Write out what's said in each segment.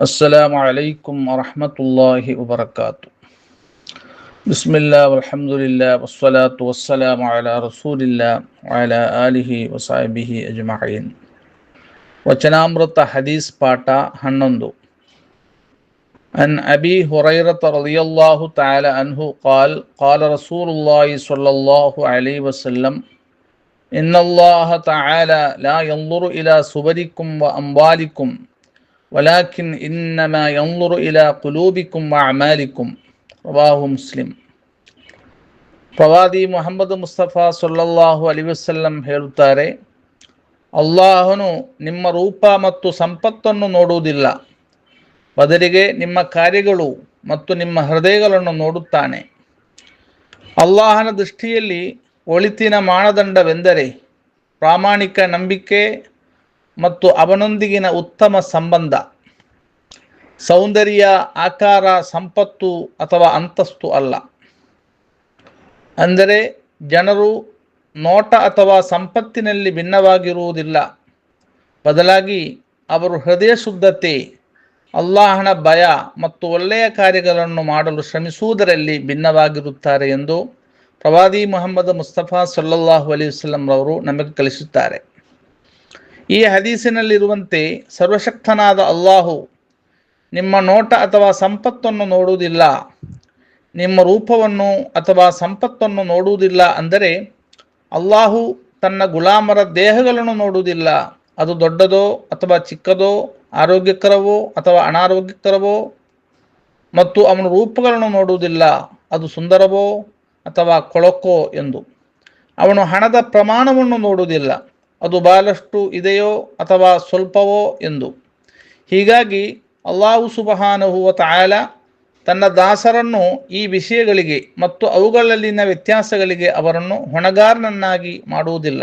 السلام عليكم ورحمة الله وبركاته. بسم الله والحمد لله والصلاة والسلام على رسول الله وعلى آله وصحبه أجمعين. وچنامرت حديث باتا هنندو عن أبي هريرة رضي الله تعالى عنه قال قال رسول الله صلى الله عليه وسلم إن الله تعالى لا ينظر إلى صبركم وأموالكم ولكن إنما ينظر إلى قلوبكم وأعمالكم ರವಾಹು Muslim ಪ್ರವಾದಿ ಮೊಹಮ್ಮದ್ ಮುಸ್ತಫಾ ಸೊಲ್ಲಲ್ಲಾಹು ಅಲಿ ವಸಲ್ಲಂ ಹೇಳುತ್ತಾರೆ ಅಲ್ಲಾಹನು ನಿಮ್ಮ ರೂಪ ಮತ್ತು ಸಂಪತ್ತನ್ನು ನೋಡುವುದಿಲ್ಲ ಬದಲಿಗೆ ನಿಮ್ಮ ಕಾರ್ಯಗಳು ಮತ್ತು ನಿಮ್ಮ ಹೃದಯಗಳನ್ನು ನೋಡುತ್ತಾನೆ ಅಲ್ಲಾಹನ ದೃಷ್ಟಿಯಲ್ಲಿ ಒಳಿತಿನ ಮಾನದಂಡವೆಂದರೆ ಪ್ರಾಮಾಣಿಕ ನಂಬಿಕೆ ಮತ್ತು ಅವನೊಂದಿಗಿನ ಉತ್ತಮ ಸಂಬಂಧ. ಸೌಂದರ್ಯ, ಆಕಾರ, ಸಂಪತ್ತು ಅಥವಾ ಅಂತಸ್ತು ಅಲ್ಲ. ಅಂದರೆ ಜನರು ನೋಟ ಅಥವಾ ಸಂಪತ್ತಿನಲ್ಲಿ ಭಿನ್ನವಾಗಿರುವುದಿಲ್ಲ. ಬದಲಾಗಿ ಅವರು ಹೃದಯ ಶುದ್ಧತೆ, ಅಲ್ಲಾಹನ ಭಯ ಮತ್ತು ಒಳ್ಳೆಯ ಕಾರ್ಯಗಳನ್ನು ಮಾಡಲು ಶ್ರಮಿಸುವುದರಲ್ಲಿ ಭಿನ್ನವಾಗಿರುತ್ತಾರೆ ಎಂದು ಪ್ರವಾದಿ ಮೊಹಮ್ಮದ್ ಮುಸ್ತಫಾ ಸಲ್ಲಲ್ಲಾಹು ಅಲಿ ವಸಲ್ಲಂರವರು ನಮಗೆ ಕಲಿಸುತ್ತಾರೆ. ಈ ಹದೀಸಿನಲ್ಲಿರುವಂತೆ ಸರ್ವಶಕ್ತನಾದ ಅಲ್ಲಾಹು ನಿಮ್ಮ ನೋಟ ಅಥವಾ ಸಂಪತ್ತನ್ನು ನೋಡುವುದಿಲ್ಲ, ನಿಮ್ಮ ರೂಪವನ್ನು ಅಥವಾ ಸಂಪತ್ತನ್ನು ನೋಡುವುದಿಲ್ಲ ಅಂದರೆ ಅಲ್ಲಾಹು ತನ್ನ ಗುಲಾಮರ ದೇಹಗಳನ್ನು ನೋಡುವುದಿಲ್ಲ. ಅದು ದೊಡ್ಡದೋ ಅಥವಾ ಚಿಕ್ಕದೋ, ಆರೋಗ್ಯಕರವೋ ಅಥವಾ ಅನಾರೋಗ್ಯಕರವೋ ಮತ್ತು ಅವನ ರೂಪಗಳನ್ನು ನೋಡುವುದಿಲ್ಲ. ಅದು ಸುಂದರವೋ ಅಥವಾ ಕೊಳಕೋ ಎಂದು. ಅವನು ಹಣದ ಪ್ರಮಾಣವನ್ನು ನೋಡುವುದಿಲ್ಲ. ಅದು ಬಹಳಷ್ಟು ಇದೆಯೋ ಅಥವಾ ಸ್ವಲ್ಪವೋ ಎಂದು. ಹೀಗಾಗಿ ಅಲ್ಲಾಹು ಸುಬಹಾನಹುವ ತಾಯಲ ತನ್ನ ದಾಸರನ್ನು ಈ ವಿಷಯಗಳಿಗೆ ಮತ್ತು ಅವುಗಳಲ್ಲಿನ ವ್ಯತ್ಯಾಸಗಳಿಗೆ ಅವರನ್ನು ಹೊಣಗಾರನನ್ನಾಗಿ ಮಾಡುವುದಿಲ್ಲ.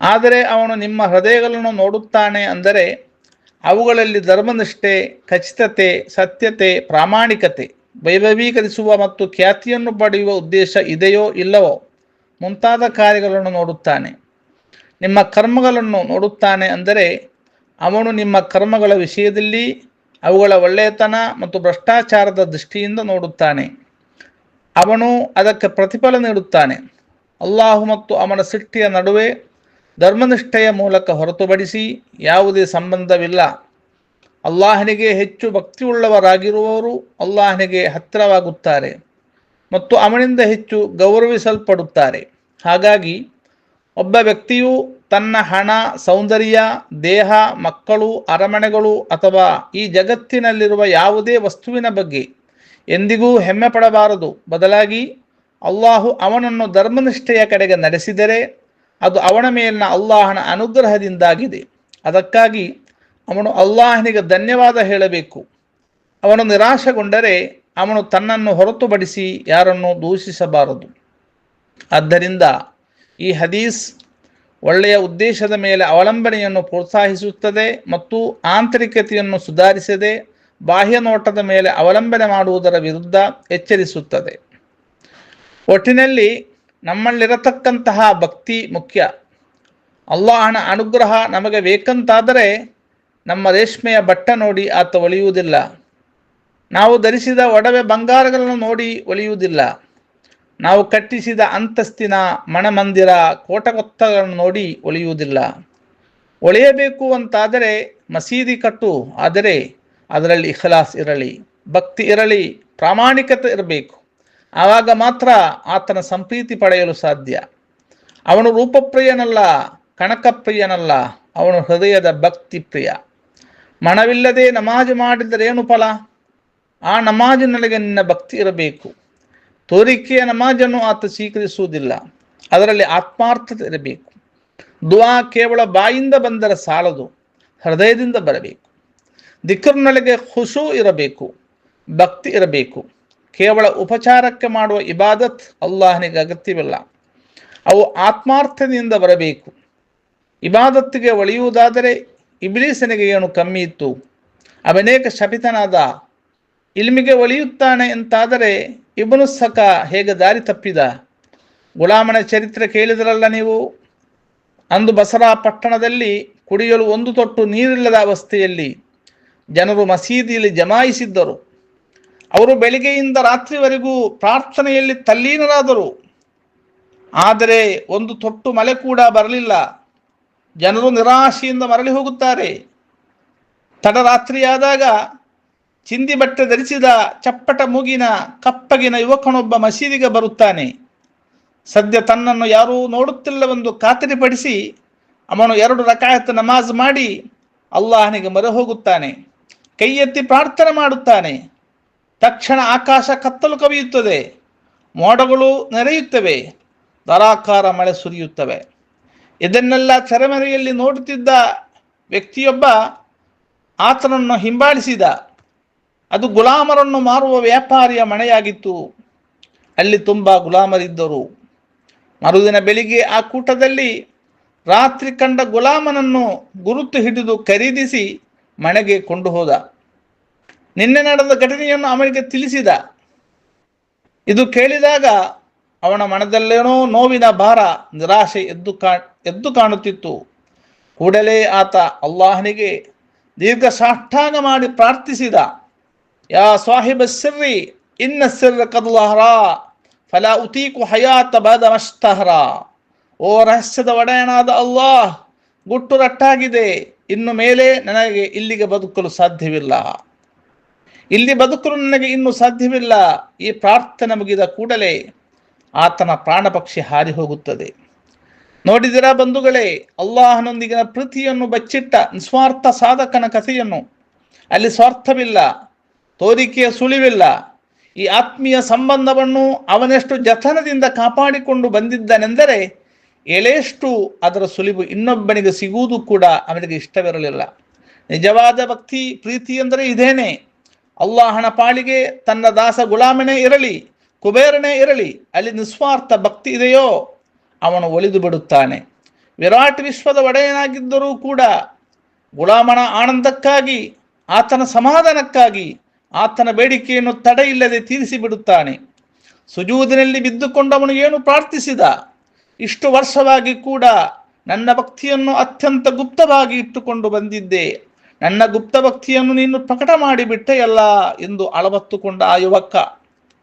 ಆದರೆ ಅವನು ನಿಮ್ಮ ಹೃದಯಗಳನ್ನು ನೋಡುತ್ತಾನೆ ಅಂದರೆ ಅವುಗಳಲ್ಲಿ ಧರ್ಮನಿಷ್ಠೆ, ಖಚಿತತೆ, ಸತ್ಯತೆ, ಪ್ರಾಮಾಣಿಕತೆ, ವೈಭವೀಕರಿಸುವ ಮತ್ತು ಖ್ಯಾತಿಯನ್ನು ಪಡೆಯುವ ಉದ್ದೇಶ ಇದೆಯೋ ಇಲ್ಲವೋ ಮುಂತಾದ ಕಾರ್ಯಗಳನ್ನು ನೋಡುತ್ತಾನೆ. ನಿಮ್ಮ ಕರ್ಮಗಳನ್ನು ನೋಡುತ್ತಾನೆ ಅಂದರೆ ಅವನು ನಿಮ್ಮ ಕರ್ಮಗಳ ವಿಷಯದಲ್ಲಿ ಅವುಗಳ ಒಳ್ಳೆಯತನ ಮತ್ತು ಭ್ರಷ್ಟಾಚಾರದ ದೃಷ್ಟಿಯಿಂದ ನೋಡುತ್ತಾನೆ. ಅವನು ಅದಕ್ಕೆ ಪ್ರತಿಫಲ ನೀಡುತ್ತಾನೆ. ಅಲ್ಲಾಹು ಮತ್ತು ಅವನ ಸಿಟ್ಟಿಯ ನಡುವೆ ಧರ್ಮನಿಷ್ಠೆಯ ಮೂಲಕ ಹೊರತುಪಡಿಸಿ ಯಾವುದೇ ಸಂಬಂಧವಿಲ್ಲ. ಅಲ್ಲಾಹನಿಗೆ ಹೆಚ್ಚು ಭಕ್ತಿಯುಳ್ಳವರಾಗಿರುವವರು ಅಲ್ಲಾಹನಿಗೆ ಹತ್ತಿರವಾಗುತ್ತಾರೆ ಮತ್ತು ಅವನಿಂದ ಹೆಚ್ಚು ಗೌರವಿಸಲ್ಪಡುತ್ತಾರೆ. ಹಾಗಾಗಿ ಒಬ್ಬ ವ್ಯಕ್ತಿಯು ತನ್ನ ಹಣ, ಸೌಂದರ್ಯ, ದೇಹ, ಮಕ್ಕಳು, ಅರಮನೆಗಳು ಅಥವಾ ಈ ಜಗತ್ತಿನಲ್ಲಿರುವ ಯಾವುದೇ ವಸ್ತುವಿನ ಬಗ್ಗೆ ಎಂದಿಗೂ ಹೆಮ್ಮೆ ಪಡಬಾರದು. ಬದಲಾಗಿ ಅಲ್ಲಾಹು ಅವನನ್ನು ಧರ್ಮನಿಷ್ಠೆಯ ಕಡೆಗೆ ನಡೆಸಿದರೆ ಅದು ಅವನ ಮೇಲಿನ ಅಲ್ಲಾಹನ ಅನುಗ್ರಹದಿಂದಾಗಿದೆ. ಅದಕ್ಕಾಗಿ ಅವನು ಅಲ್ಲಾಹನಿಗೆ ಧನ್ಯವಾದ ಹೇಳಬೇಕು. ಅವನು ನಿರಾಶೆಗೊಂಡರೆ ಅವನು ತನ್ನನ್ನು ಹೊರತುಪಡಿಸಿ ಯಾರನ್ನು ದೂಷಿಸಬಾರದು. ಆದ್ದರಿಂದ ಈ ಹದೀಸ್ ಒಳ್ಳೆಯ ಉದ್ದೇಶದ ಮೇಲೆ ಅವಲಂಬನೆಯನ್ನು ಪ್ರೋತ್ಸಾಹಿಸುತ್ತದೆ ಮತ್ತು ಆಂತರಿಕತೆಯನ್ನು ಸುಧಾರಿಸದೆ ಬಾಹ್ಯ ನೋಟದ ಮೇಲೆ ಅವಲಂಬನೆ ಮಾಡುವುದರ ವಿರುದ್ಧ ಎಚ್ಚರಿಸುತ್ತದೆ. ಒಟ್ಟಿನಲ್ಲಿ ನಮ್ಮಲ್ಲಿರತಕ್ಕಂತಹ ಭಕ್ತಿ ಮುಖ್ಯ. ಅಲ್ಲಾಹನ ಅನುಗ್ರಹ ನಮಗೆ ಬೇಕಂತಾದರೆ ನಮ್ಮ ರೇಷ್ಮೆಯ ಬಟ್ಟ ನೋಡಿ ಆತ ಒಲಿಯುವುದಿಲ್ಲ. ನಾವು ಧರಿಸಿದ ಒಡವೆ ಬಂಗಾರಗಳನ್ನು ನೋಡಿ ಒಲಿಯುವುದಿಲ್ಲ. ನಾವು ಕಟ್ಟಿಸಿದ ಅಂತಸ್ತಿನ ಮಣಮಂದಿರ ಕೋಟಗೊತ್ತಗಳನ್ನು ನೋಡಿ ಒಲಿಯುವುದಿಲ್ಲ. ಒಳೆಯಬೇಕು ಅಂತಾದರೆ ಮಸೀದಿ ಕಟ್ಟು, ಆದರೆ ಅದರಲ್ಲಿ ಇಖಲಾಸ್ ಇರಲಿ, ಭಕ್ತಿ ಇರಲಿ, ಪ್ರಾಮಾಣಿಕತೆ ಇರಬೇಕು. ಆವಾಗ ಮಾತ್ರ ಆತನ ಸಂಪ್ರೀತಿ ಪಡೆಯಲು ಸಾಧ್ಯ. ಅವನು ರೂಪಪ್ರಿಯನಲ್ಲ, ಕಣಕಪ್ರಿಯನಲ್ಲ, ಅವನು ಹೃದಯದ ಭಕ್ತಿ ಪ್ರಿಯ ಮನವಿಲ್ಲದೆ ಮಾಡಿದರೆ ಮಾಡಿದರೇನು ಫಲ? ಆ ನಮಾಜಿನೊಳಗೆ ನಿನ್ನ ಭಕ್ತಿ ಇರಬೇಕು. ತೋರಿಕೆಯ ನಮಾಜನ್ನು ಆತ ಸ್ವೀಕರಿಸುವುದಿಲ್ಲ. ಅದರಲ್ಲಿ ಆತ್ಮಾರ್ಥತೆ ಇರಬೇಕು. ದುವಾ ಕೇವಲ ಬಾಯಿಂದ ಬಂದರೆ ಸಾಲದು, ಹೃದಯದಿಂದ ಬರಬೇಕು. ದಿಕ್ಕರ್ನೊಳಗೆ ಖುಷು ಇರಬೇಕು, ಭಕ್ತಿ ಇರಬೇಕು. ಕೇವಲ ಉಪಚಾರಕ್ಕೆ ಮಾಡುವ ಇಬಾದತ್ ಅಲ್ಲಾಹನಿಗೆ ಅಗತ್ಯವಿಲ್ಲ. ಅವು ಆತ್ಮಾರ್ಥದಿಂದ ಬರಬೇಕು. ಇಬಾದತ್ತಿಗೆ ಒಳೆಯುವುದಾದರೆ ಇಬ್ಲೀಸನಿಗೆ ಏನು ಕಮ್ಮಿ ಇತ್ತು? ಅವನೇಕ ಶಪಿತನಾದ, ಇಲ್ಮಿಗೆ ಒಲಿಯುತ್ತಾನೆ ಎಂತಾದರೆ ಇಬನು ಸಕ ಹೇಗೆ ದಾರಿ ತಪ್ಪಿದ? ಗುಲಾಮನ ಚರಿತ್ರೆ ಕೇಳಿದ್ರಲ್ಲ ನೀವು? ಅಂದು ಬಸರಾ ಪಟ್ಟಣದಲ್ಲಿ ಕುಡಿಯಲು ಒಂದು ತೊಟ್ಟು ನೀರಿಲ್ಲದ ಅವಸ್ಥೆಯಲ್ಲಿ ಜನರು ಮಸೀದಿಯಲ್ಲಿ ಜಮಾಯಿಸಿದ್ದರು. ಅವರು ಬೆಳಿಗ್ಗೆಯಿಂದ ರಾತ್ರಿವರೆಗೂ ಪ್ರಾರ್ಥನೆಯಲ್ಲಿ ತಲ್ಲೀನರಾದರು. ಆದರೆ ಒಂದು ತೊಟ್ಟು ಮಳೆ ಕೂಡ ಬರಲಿಲ್ಲ. ಜನರು ನಿರಾಶೆಯಿಂದ ಮರಳಿ ಹೋಗುತ್ತಾರೆ. ತಡರಾತ್ರಿಯಾದಾಗ ಚಿಂದಿ ಬಟ್ಟೆ ಧರಿಸಿದ ಚಪ್ಪಟ ಮೂಗಿನ ಕಪ್ಪಗಿನ ಯುವಕನೊಬ್ಬ ಮಸೀದಿಗೆ ಬರುತ್ತಾನೆ. ಸದ್ಯ ತನ್ನನ್ನು ಯಾರೂ ನೋಡುತ್ತಿಲ್ಲವೆಂದು ಖಾತರಿಪಡಿಸಿ ಅವನು ಎರಡು ರಕಾಯತ್ ನಮಾಜ್ ಮಾಡಿ ಅಲ್ಲಾಹನಿಗೆ ಮೊರೆ ಹೋಗುತ್ತಾನೆ. ಕೈ ಎತ್ತಿ ಪ್ರಾರ್ಥನೆ ಮಾಡುತ್ತಾನೆ. ತಕ್ಷಣ ಆಕಾಶ ಕತ್ತಲು ಕವಿಯುತ್ತದೆ. ಮೋಡಗಳು ನೆರೆಯುತ್ತವೆ. ಧಾರಾಕಾರ ಮಳೆ ಸುರಿಯುತ್ತವೆ. ಇದನ್ನೆಲ್ಲ ತೆರೆಮರೆಯಲ್ಲಿ ನೋಡುತ್ತಿದ್ದ ವ್ಯಕ್ತಿಯೊಬ್ಬ ಆತನನ್ನು ಹಿಂಬಾಲಿಸಿದ. ಅದು ಗುಲಾಮರನ್ನು ಮಾರುವ ವ್ಯಾಪಾರಿಯ ಮನೆಯಾಗಿತ್ತು. ಅಲ್ಲಿ ತುಂಬ ಗುಲಾಮರಿದ್ದರು. ಮರುದಿನ ಬೆಳಿಗ್ಗೆ ಆ ಕೂಟದಲ್ಲಿ ರಾತ್ರಿ ಕಂಡ ಗುಲಾಮನನ್ನು ಗುರುತು ಹಿಡಿದು ಖರೀದಿಸಿ ಮನೆಗೆ ಕೊಂಡು ಹೋದ. ನಿನ್ನೆ ನಡೆದ ಘಟನೆಯನ್ನು ಅವನಿಗೆ ತಿಳಿಸಿದ. ಇದು ಕೇಳಿದಾಗ ಅವನ ಮನದಲ್ಲೇನೋ ನೋವಿನ ಭಾರ, ನಿರಾಶೆ ಎದ್ದು ಕಾ, ಎದ್ದು ಕಾಣುತ್ತಿತ್ತು. ಕೂಡಲೇ ಆತ ಅಲ್ಲಾಹನಿಗೆ ದೀರ್ಘ ಸಾಷ್ಟಾಂಗ ಮಾಡಿ ಪ್ರಾರ್ಥಿಸಿದ. ಯಾ ಸಾಹಿಬ ಸಿರ್ರಿ, ಇನ್ನ ಸಿರ್ರ ಕದ್ಲಹರ, ಫಲ ಉತೀಕು ಹಯಾತ ಬಾದ ಮಷ್ಟಹರಾ ಓ ರಹಸ್ಯದ ಒಡೆಯನಾದ ಅಲ್ಲಾಹ್, ಗುಟ್ಟು ರಟ್ಟಾಗಿದೆ, ಇನ್ನು ಮೇಲೆ ನನಗೆ ಇಲ್ಲಿಗೆ ಬದುಕಲು ಸಾಧ್ಯವಿಲ್ಲ. ಇಲ್ಲಿ ಬದುಕಲು ನನಗೆ ಇನ್ನು ಸಾಧ್ಯವಿಲ್ಲ, ಈ ಪ್ರಾರ್ಥನೆ ಮುಗಿದ ಕೂಡಲೇ ಆತನ ಪ್ರಾಣ ಪಕ್ಷಿ ಹಾರಿ ಹೋಗುತ್ತದೆ ನೋಡಿದಿರಾ ಬಂಧುಗಳೇ, ಅಲ್ಲಾಹನೊಂದಿಗಿನ ಪ್ರೀತಿಯನ್ನು ಬಚ್ಚಿಟ್ಟ ನಿಸ್ವಾರ್ಥ ಸಾಧಕನ ಕಥೆಯನ್ನು ಅಲ್ಲಿ ಸ್ವಾರ್ಥವಿಲ್ಲ. ತೋರಿಕೆಯ ಸುಳಿವಿಲ್ಲ. ಈ ಆತ್ಮೀಯ ಸಂಬಂಧವನ್ನು ಅವನೆಷ್ಟು ಜತನದಿಂದ ಕಾಪಾಡಿಕೊಂಡು ಬಂದಿದ್ದನೆಂದರೆ ಎಳೆಷ್ಟು ಅದರ ಸುಳಿವು ಇನ್ನೊಬ್ಬನಿಗೆ ಸಿಗುವುದು ಕೂಡ ಅವನಿಗೆ ಇಷ್ಟವಿರಲಿಲ್ಲ. ನಿಜವಾದ ಭಕ್ತಿ, ಪ್ರೀತಿ ಅಂದರೆ ಇದೇನೆ. ಅಲ್ಲಾಹನ ಪಾಳಿಗೆ ತನ್ನ ದಾಸ ಗುಲಾಮನೇ ಇರಲಿ, ಕುಬೇರನೇ ಇರಲಿ, ಅಲ್ಲಿ ನಿಸ್ವಾರ್ಥ ಭಕ್ತಿ ಇದೆಯೋ, ಅವನು ಒಲಿದು ಬಿಡುತ್ತಾನೆ. ವಿರಾಟ್ ವಿಶ್ವದ ಒಡೆಯನಾಗಿದ್ದರೂ ಕೂಡ ಗುಲಾಮನ ಆನಂದಕ್ಕಾಗಿ, ಆತನ ಸಮಾಧಾನಕ್ಕಾಗಿ ಆತನ ಬೇಡಿಕೆಯನ್ನು ತಡೆಯಿಲ್ಲದೆ ತೀರಿಸಿ ಬಿಡುತ್ತಾನೆ ಸುಜೂದಿನಲ್ಲಿ ಬಿದ್ದುಕೊಂಡವನು ಏನು ಪ್ರಾರ್ಥಿಸಿದ? ಇಷ್ಟು ವರ್ಷವಾಗಿ ಕೂಡ ನನ್ನ ಭಕ್ತಿಯನ್ನು ಅತ್ಯಂತ ಗುಪ್ತವಾಗಿ ಇಟ್ಟುಕೊಂಡು ಬಂದಿದ್ದೆ. ನನ್ನ ಗುಪ್ತ ಭಕ್ತಿಯನ್ನು ನೀನು ಪ್ರಕಟ ಮಾಡಿಬಿಟ್ಟೆಯಲ್ಲ ಎಂದು ಅಳವತ್ತುಕೊಂಡ ಆ ಯುವಕ.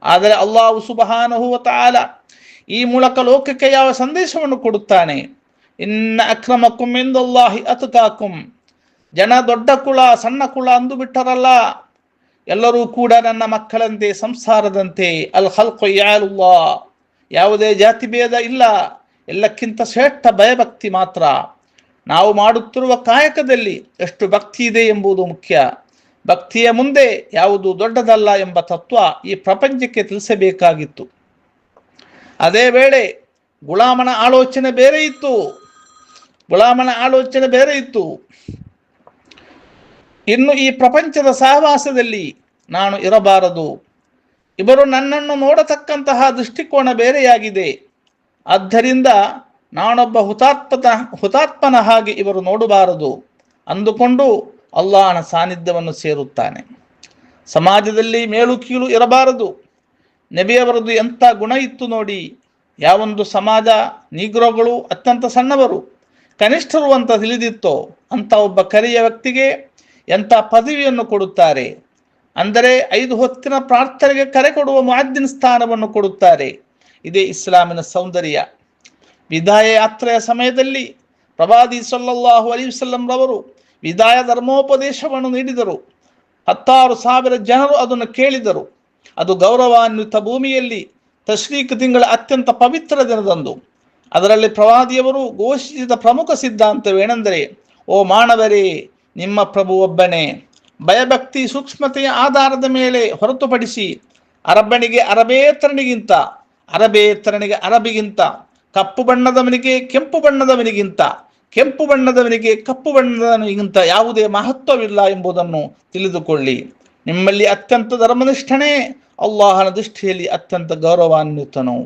ಆದರೆ ಅಲ್ಲಾಹು ಸುಬಹಾನಹು ತಾಲ ಈ ಮೂಲಕ ಲೋಕಕ್ಕೆ ಯಾವ ಸಂದೇಶವನ್ನು ಕೊಡುತ್ತಾನೆ? ಇನ್ನ ಅಕ್ರಮಕ್ಕುಂ ಎಂದಲ್ಲಾಹಿ ಅತುಕಾಕುಂ. ಜನ ದೊಡ್ಡ ಕುಳ, ಸಣ್ಣ ಕುಳ ಅಂದು ಬಿಟ್ಟರಲ್ಲ ಎಲ್ಲರೂ ಕೂಡ ನನ್ನ ಮಕ್ಕಳಂತೆ, ಸಂಸಾರದಂತೆ ಅಲ್ ಹಲ್ಕು ಯಾಲುಲ್ಲಾ ಯಾವುದೇ ಜಾತಿ ಭೇದ ಇಲ್ಲ, ಎಲ್ಲಕ್ಕಿಂತ ಶ್ರೇಷ್ಠ ಭಯಭಕ್ತಿ ಮಾತ್ರ. ನಾವು ಮಾಡುತ್ತಿರುವ ಕಾಯಕದಲ್ಲಿ ಎಷ್ಟು ಭಕ್ತಿ ಇದೆ ಎಂಬುದು ಮುಖ್ಯ. ಭಕ್ತಿಯ ಮುಂದೆ ಯಾವುದು ದೊಡ್ಡದಲ್ಲ ಎಂಬ ತತ್ವ ಈ ಪ್ರಪಂಚಕ್ಕೆ ತಿಳಿಸಬೇಕಾಗಿತ್ತು. ಅದೇ ವೇಳೆ ಗುಲಾಮನ ಆಲೋಚನೆ ಬೇರೆ ಇತ್ತು. ಗುಲಾಮನ ಆಲೋಚನೆ ಬೇರೆ ಇತ್ತು. ಇನ್ನು ಈ ಪ್ರಪಂಚದ ಸಹವಾಸದಲ್ಲಿ ನಾನು ಇರಬಾರದು. ಇವರು ನನ್ನನ್ನು ನೋಡತಕ್ಕಂತಹ ದೃಷ್ಟಿಕೋನ ಬೇರೆಯಾಗಿದೆ. ಆದ್ದರಿಂದ ನಾನೊಬ್ಬ ಹುತಾತ್ಮತ, ಹುತಾತ್ಮನ ಹಾಗೆ ಇವರು ನೋಡಬಾರದು ಅಂದುಕೊಂಡು ಅಲ್ಲಾಹನ ಸಾನ್ನಿಧ್ಯವನ್ನು ಸೇರುತ್ತಾನೆ. ಸಮಾಜದಲ್ಲಿ ಮೇಲು ಕೀಳು ಇರಬಾರದು. ನೆಬೆಯವರದು ಎಂಥ ಗುಣ ಇತ್ತು ನೋಡಿ. ಯಾವೊಂದು ಸಮಾಜ ನೀಗ್ರೋಗಳು ಅತ್ಯಂತ ಸಣ್ಣವರು, ಕನಿಷ್ಠರು ಅಂತ ತಿಳಿದಿತ್ತೋ ಅಂತ ಒಬ್ಬ ಕರಿಯ ವ್ಯಕ್ತಿಗೆ ಎಂಥ ಪದವಿಯನ್ನು ಕೊಡುತ್ತಾರೆ? ಅಂದರೆ ಐದು ಹೊತ್ತಿನ ಪ್ರಾರ್ಥನೆಗೆ ಕರೆ ಕೊಡುವ ಮಾಧ್ಯಮ ಸ್ಥಾನವನ್ನು ಕೊಡುತ್ತಾರೆ. ಇದೇ ಇಸ್ಲಾಮಿನ ಸೌಂದರ್ಯ. ವಿದಾಯ ಯಾತ್ರೆಯ ಸಮಯದಲ್ಲಿ ಪ್ರವಾದಿ ಸಲ್ಲಲ್ಲಾಹು ಅಲಿ ವಸಲ್ಲಂ ರವರು ವಿದಾಯ ಧರ್ಮೋಪದೇಶವನ್ನು ನೀಡಿದರು. ಹತ್ತಾರು ಸಾವಿರ ಜನರು ಅದನ್ನು ಕೇಳಿದರು. ಅದು ಗೌರವಾನ್ವಿತ ಭೂಮಿಯಲ್ಲಿ ತಶ್ರೀಕ್ ತಿಂಗಳ ಅತ್ಯಂತ ಪವಿತ್ರ ದಿನದಂದು. ಅದರಲ್ಲಿ ಪ್ರವಾದಿಯವರು ಘೋಷಿಸಿದ ಪ್ರಮುಖ ಸಿದ್ಧಾಂತವೇನೆಂದರೆ, ಓ ಮಾನವರೇ ನಿಮ್ಮ ಪ್ರಭು ಒಬ್ಬನೇ. ಭಯಭಕ್ತಿ ಸೂಕ್ಷ್ಮತೆಯ ಆಧಾರದ ಮೇಲೆ ಹೊರತುಪಡಿಸಿ ಅರಬ್ಬನಿಗೆ ಅರಬೇತರನಿಗಿಂತ ಅರಬೇತರನಿಗೆ ಅರಬಿಗಿಂತ, ಕಪ್ಪು ಬಣ್ಣದವನಿಗೆ ಕೆಂಪು ಬಣ್ಣದವನಿಗಿಂತ, ಕೆಂಪು ಬಣ್ಣದವನಿಗೆ ಕಪ್ಪು ಬಣ್ಣದವನಿಗಿಂತ ಯಾವುದೇ ಮಹತ್ವವಿಲ್ಲ ಎಂಬುದನ್ನು ತಿಳಿದುಕೊಳ್ಳಿ. ನಿಮ್ಮಲ್ಲಿ ಅತ್ಯಂತ ಧರ್ಮನಿಷ್ಠನೇ, ಅಲ್ಲಾಹನ ದೃಷ್ಟಿಯಲ್ಲಿ ಅತ್ಯಂತ ಗೌರವಾನ್ವಿತನು.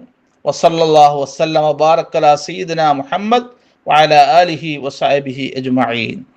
ವಸಲ್ಲಲ್ಲಾಹು ವಸಲ್ಲಮ ಬಾರಕಲಾ ಸೀದನ ಮೊಹಮ್ಮದ್ ವಾಲ ಅಲಿಹಿ ವಸಾಬಿಹಿ ಅಜ್ಮಾಯಿನ್.